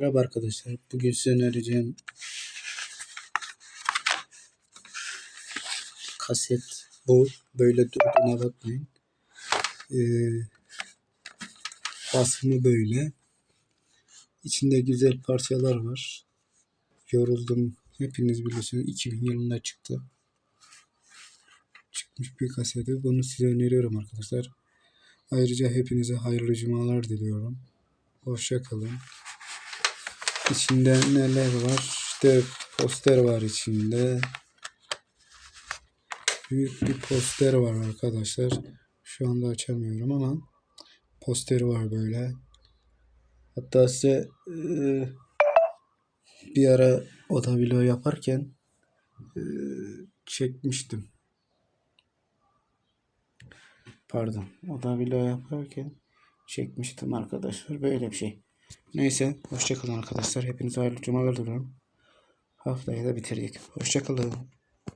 Merhaba arkadaşlar. Bugün size önereceğim kaset bu. Böyle durduğuna bakmayın. Ee, basımı böyle. İçinde güzel parçalar var. Yoruldum. Hepiniz biliyorsunuz 2000 yılında çıktı. Çıkmış bir kaseti. Bunu size öneriyorum arkadaşlar. Ayrıca hepinize hayırlı cumalar diliyorum. Hoşça kalın. İçinde neler var? İşte poster var içinde. Büyük bir poster var arkadaşlar. Şu anda açamıyorum ama posteri var böyle. Hatta size eee, bir ara oda vlog yaparken eee, çekmiştim. Pardon. Oda vlog yaparken çekmiştim arkadaşlar. Böyle bir şey. Neyse. Hoşçakalın arkadaşlar. Hepinize hayırlı cumalar diliyorum. Haftayı da bitirdik. Hoşçakalın.